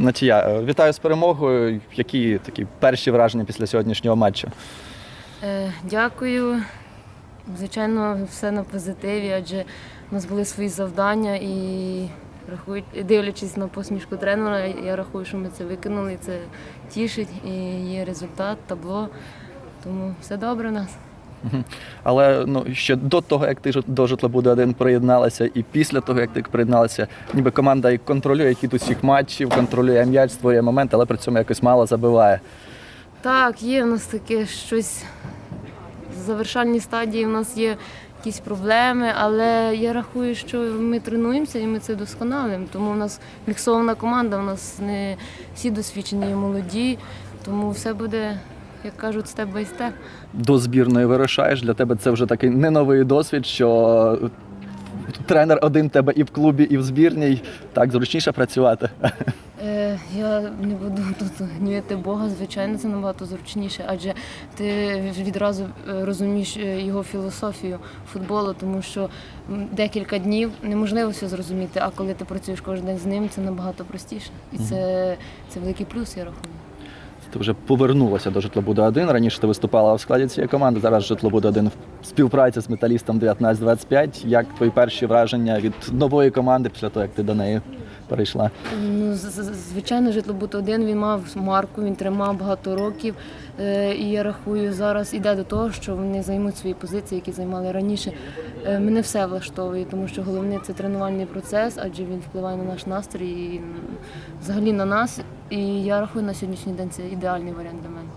Натія, е, вітаю з перемогою. Які такі перші враження після сьогоднішнього матчу? Е, Дякую. Звичайно, все на позитиві, адже у нас були свої завдання і рахують, дивлячись на посмішку тренера, я рахую, що ми це виконали, це тішить і є результат, табло. Тому все добре у нас. Але ну ще до того, як ти до житлобуду 1 приєдналася, і після того, як ти приєдналася, ніби команда і контролює хід усіх матчів, контролює м'яч, створює момент, але при цьому якось мало забиває. Так, є в нас таке щось. В завершальній стадії в нас є якісь проблеми, але я рахую, що ми тренуємося і ми це досконалимо. Тому в нас міксована команда, в нас не всі досвідчені і молоді, тому все буде, як кажуть, степ бай степ. До збірної вирушаєш. Для тебе це вже такий не новий досвід, що тренер один тебе і в клубі, і в збірній. Так зручніше працювати. Е, я не буду тут гнівити Бога, звичайно, це набагато зручніше, адже ти відразу е, розумієш е, його філософію футболу, тому що декілька днів неможливо все зрозуміти, а коли ти працюєш кожен день з ним, це набагато простіше. І це, це великий плюс, я рахую. Ти вже повернулася до житлобуду 1 Раніше ти виступала в складі цієї команди. Зараз житлобуд 1 в співпраці з металістом 1925. Як твої перші враження від нової команди після того, як ти до неї перейшла? Ну, звичайно, житлобут один він мав марку, він тримав багато років. Е, І я рахую, зараз іде до того, що вони займуть свої позиції, які займали раніше. Е, Мене все влаштовує, тому що головне це тренувальний процес, адже він впливає на наш настрій і взагалі на нас. І я рахую на сьогоднішній день це ідеальний варіант для мене.